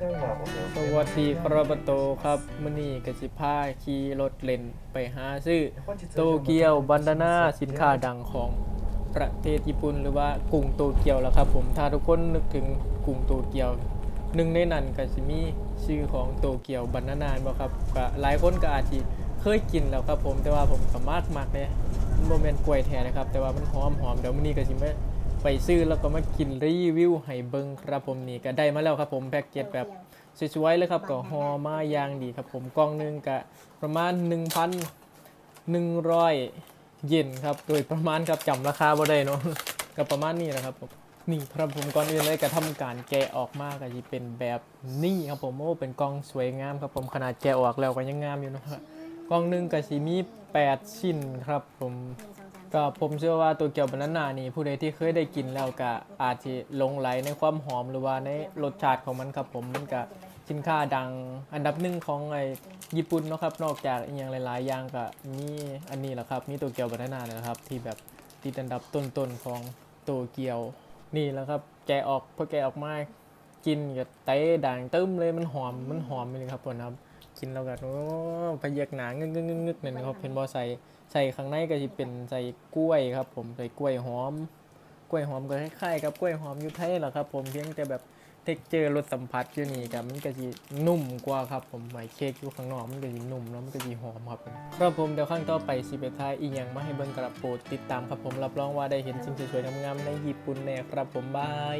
สเควัสดีครับปโตครับมื้อนี้กสิพาขี่รถเล่นไปหาซื้อโตเกียวบันดาน่าสินค้าดังของประเทศญี่ปุ่นหรือว่ากรุงโตเกียวแล้วครับ ผมถ้าทุกคนนึกถึงกรุงโตเกียวหนึ่งในนั้นก็สิมีชื่อของโตเกียวบันดาน่าบ่ครับก็หลายคนก็อาจสิเคยกินแล้วครับผมแต่ว่าผมก็มากมากเลยมันบ่แม่นกล้วยแท้นะครับ แต่ว่ามันหอมหอมเดี๋ยวมื้อนี้ก็สิมา ไปซื้อแล้วก็มากินรีวิวให้เบิ่งครับผมนี่ก็ได้มาแล้วครับผมแพ็กเกจแบบสวยๆเลยครับก็ฮอมาอย่างดีครับผมกล่องหนึงก็ประมาณ 1,100 เยนครับโดยประมาณครับจำราคาบ่ได้เนาะก็ประมาณนี้นะครับผมนี่ครับผมก่อนอื่นเลยก็ทำการแกะออกมาก็จะเป็นแบบนี้ครับผมโอ้เป็นกล่องสวยงามครับผมขนาดแกะออกแล้วก็ยังงามอยู่นะครับกล่องหนึงก็สิมี 8 ชิ้นครับผม ก็ผมเชื่อว่าตัวเกียวบานาน่านี่ผู้ใดที่เคยได้กินแล้วก็อาจจะหลงไหลในความหอมหรือว่าในรสชาติของมันครับผมมันก็สินค้าดังอันดับหนึ่งของไอ้ญี่ปุ่นเนาะครับนอกจากอย่างหลาย ๆ อย่างก็มีอันนี้แหละครับมีโตเกียวบานาน่านะครับ ที่แบบติดอันดับต้นๆของโตเกียวนี่แหละครับแกะออกพอแกะออกมา กินก็เตะด่างตึ้มเลยมันหอมมันหอมเลยครับผมนะครับ กินแล้วก็โอ้พยักหนางึกงึกงึกงึกเนี่ยนะครับเห็นบอใส่ใส่ข้างในก็จะเป็นใส่กล้วยครับ ผมใส่กล้วยหอม กล้วยหอมก็คล้ายๆกับกล้วยหอมอยูไทยแหละครับ ผมเพียงแต่แบบเท็กเจอร์รสสัมผัสอยู่นี่กับมันก็จะนุ่มกว่าครับ ผมไหมเค้กอยู่ข้างนอกมันก็จะนุ่มแล้วมันก็จะหอมครับผมครับผมเดี๋ยวข้างต่อไปสิไปทายอีกอย่างมาให้เบิ่งกระโปรดติดตามครับผมรับรองว่าได้เห็นสิ่งสวยๆงามๆในญี่ปุ่นแน่ครับผมบาย